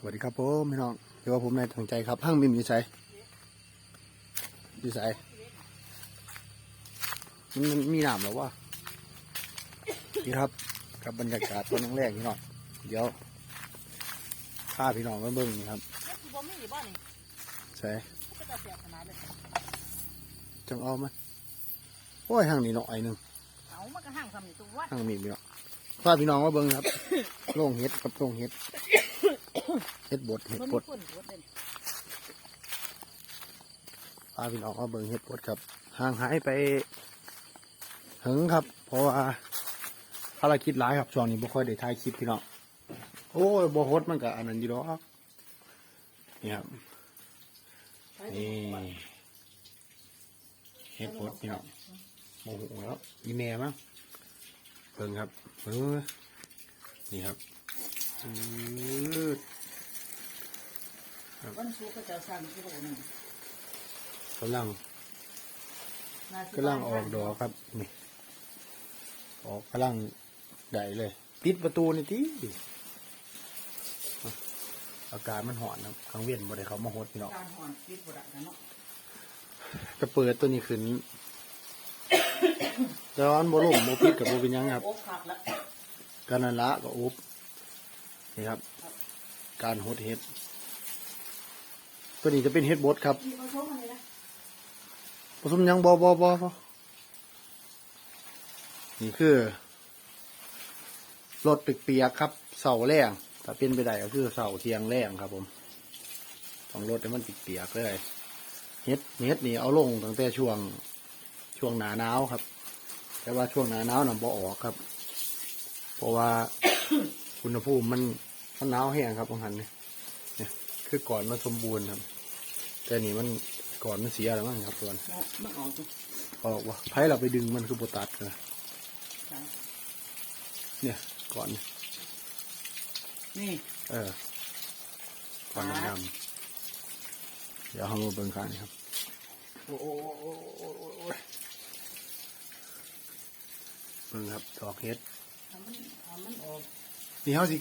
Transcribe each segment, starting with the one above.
สวัสดีครับผมพี่น้องเดี๋ยวว่าผมนายทางใจครับห้างมิมอยู่ไสอยู่ไสมันมันมีน้ำหรอวะนี่ครับกับบรรยากาศตอนแรกๆพี่น้องเดี๋ยวพาพี่น้องมาเบิ่งนี่ครับคือบ่มีอยู่บ่นี่ใส่ก็จะเสียขนาดเลยจังเอาไหมโอ้ยห้างนี้เนาะไอ้หนึ่งเอามันก็ห่างสำนี่ตัววัดห้างมิมพี่น้องพาพี่น้องมาเบิ่งครับโล่งเห็ดกับโล่งเห็ด เห็ดบดเห็ดมันบมีดคนบดเลยพาพี่น้องมาเบิ่งเห็ดบดครับห่างหายไปถึงครับ เพราะว่าภารกิจหลายครับช่วงนี้บ่ค่อยได้ถ่ายคลิปพี่น้องโอ้ยบ่ฮดมันก็อันนั้นอยู่ดอกนี่ครับนี่เห็ดบดพี่น้องโอ้โหแล้วมีแม่มั้งเบิ่งครับเออนี่ครับอืด วันศุกร์ก็จะสั่งที่โหนึงกำลังกำลังออกดอกครับนี่ออกกำลังได้เลย ปิดประตูนี่ทีอากาศมันหอนนะข้างเวียนบ่ได้เขามาหดพี่น้องการหอนคิดบ่ได้กันเนาะจะเปิดตัวนี้ขึ้นแต่ว่ามันบ่ล่มบ่ปิดกับบ่เป็นหยังครับโอ้คักละก็นั่นละก็อุบนี่ครับ การหดเห็ด ตัวนี้จะเป็นเห็ดบดครับผสมยังบ่บ่บ่บ่นี่คือรถเปียกๆครับ เสาแรงถ้าเป็นไปได้ก็คือเสาเทียงแรงครับ ผมต้องรถให้มันเปียกๆเลยเฮ็ดเฮ็ดนี่เอาลงตั้งแต่ช่วงช่วงหนาหนาวครับ แต่ว่าช่วงหนาหนาวน่ะบ่ออกครับ เพราะว่าอุณหภูมิมันมันหนาวแห้งครับบางหันเนี่ย คือก่อนมันสมบูรณ์ครับ แต่นี่มันก่อนมันเสียแล้วมั้งครับส่วนเนาะมันออกจุออกว่าไพ่เราไปดึงมันคือโบตัดเลยจ้ะเนี่ย ก่อนเนี่ยนี่ เออ ก่อนดำๆเดี๋ยวเอามาเบิ่งกันครับโอ้โอ้โอ้โอ้โอ้โอ้ยเบิ่งครับดอกเฮ็ดทำมันทำมันออกนี่เฮาสิ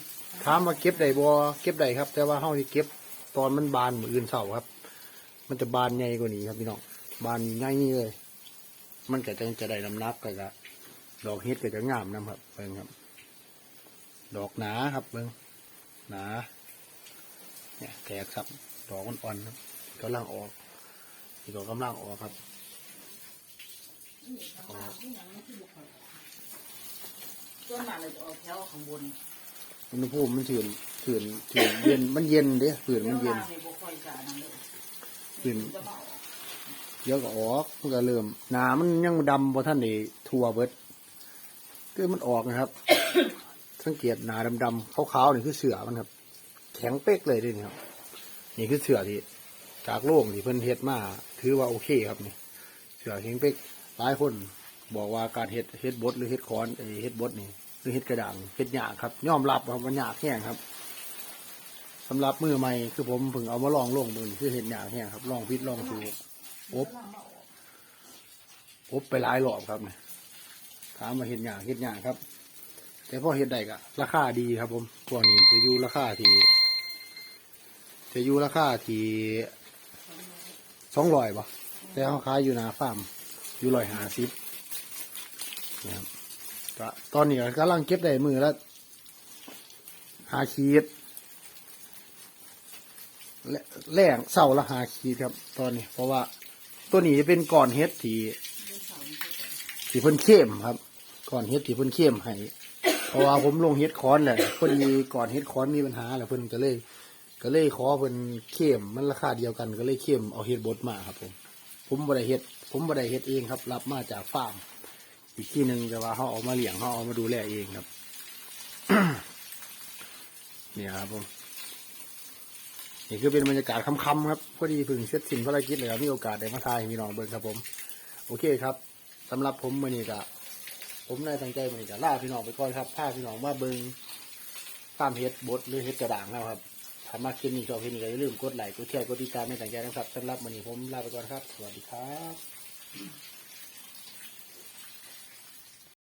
ถามว่าเก็บได้บ่เก็บได้ครับ แต่ว่าเฮาสิเก็บ ตอนมันบานมื้ออื่นเช้าครับ มันจะบานใหญ่กว่านี้ครับพี่น้องบานใหญ่เลย มันก็จะจะได้น้ำหนักก็จะดอกเฮ็ดก็จะงามนํครับเบิ่งครับ ดอกหนาครับเบิ่งหนาเนี่ยแตกครับ ดอกอ่อนๆครับกำลังออกอีกดอกกำลังออกครับนี่ข้างล่างนี่ยังไม่ขึ้นบ่ค่อยส่วนมากเลยจะออกแถวข้างบนอุณหภูมิมันถืน ถืนถืนเย็นมันเย็นเด้ผืนมันเย็นล่างนี่นเยขึ้นจะก็ออกมันก็เริ่มหนามันยังดำพอท่านนี่ทั่วเบิดคือมันออกนะครับ สังเกตหนาดำๆขาวๆนี่คือเสือมันครับ แข็งเป๊กเลยด้วยนี่ครับ นี่คือเสือที่จากโล่งที่เพิ่นเฮ็ดมาถือว่าโอเคครับนี่ เสือแข็งเป๊กหลายคนบอกว่าการเฮ็ดเฮ็ดบดหรือเฮ็ดคอนเอยเฮ็ดบดนี่ หรือเฮ็ดกระด่างเฮ็ดหยาครับยอมรับว่ามันหยาแห้งครับ สำหรับมือใหม่คือผมเพิ่งเอามาลองลงมือคือเฮ็ดยากแห้งครับลองพิษลองถูอบอบไปหลายรอบครับเนี่ยถามมาเห็ดหยางเห็ดหยางครับ แต่พอเห็ดได้ก็ราคาดีครับ ผมพวนี้จะอยู่ราคาที่จะอยู่ราคาที่สองร้อยบ่แต่เขาขายอยู่หนาฟาร์มอยู่ร้อยห้าสิบนี่ครับตอนนี้ก็กำลังเก็บได้มือและหาขีด และแรงเสาละหาขีดครับ ตอนนี้ เพราะว่าตัวนี้จะเป็นก่อนเฮ็ดที่ที่เพิ่นเข้มครับ ก่อนเฮ็ดที่เพิ่นเข้มให้เพราะว่าผมลงเฮ็ดคอนแหละพอดีก่อนเฮ็ดคอนมีปัญหาแหละเพิ่นก็เลย ก็เลยขอเพิ่นเข้มมันราคาเดียวกันก็เลยเข้มเอาเฮ็ดบดมาครับ ผม ผมบ่ได้เฮ็ด ผมบ่ได้เฮ็ดเองครับ รับมาจากฟาร์มอีกที่หนึ่งแต่ว่าเขาเอามาเลี้ยงเขาเอามาดูแลเองครับเนี่ยครับผม นี่คือเป็นบรรยากาศค่ำๆครับพอดีพึ่งเสร็จสิ้นภารกิจเลยครับมีโอกาสได้มาทายให้พี่น้องเบิ่งครับผม โอเคครับสำหรับผมมื้อนี้ก็ผมได้ตั้งใจมื้อนี้ก็ลาพี่น้องไปก่อนครับพาพี่น้องมาเบิ่งฟามเฮ็ดบดหรือเฮ็ดกระด่างแล้วครับถ้ามาคลิปนี้ชอบคลิปนี้ก็อย่าลืมกดไลค์กดแชร์กดติดตามให้ตั้งใจนะครับสำหรับมื้อนี้ผมลาไปก่อนครับ สวัสดีครับ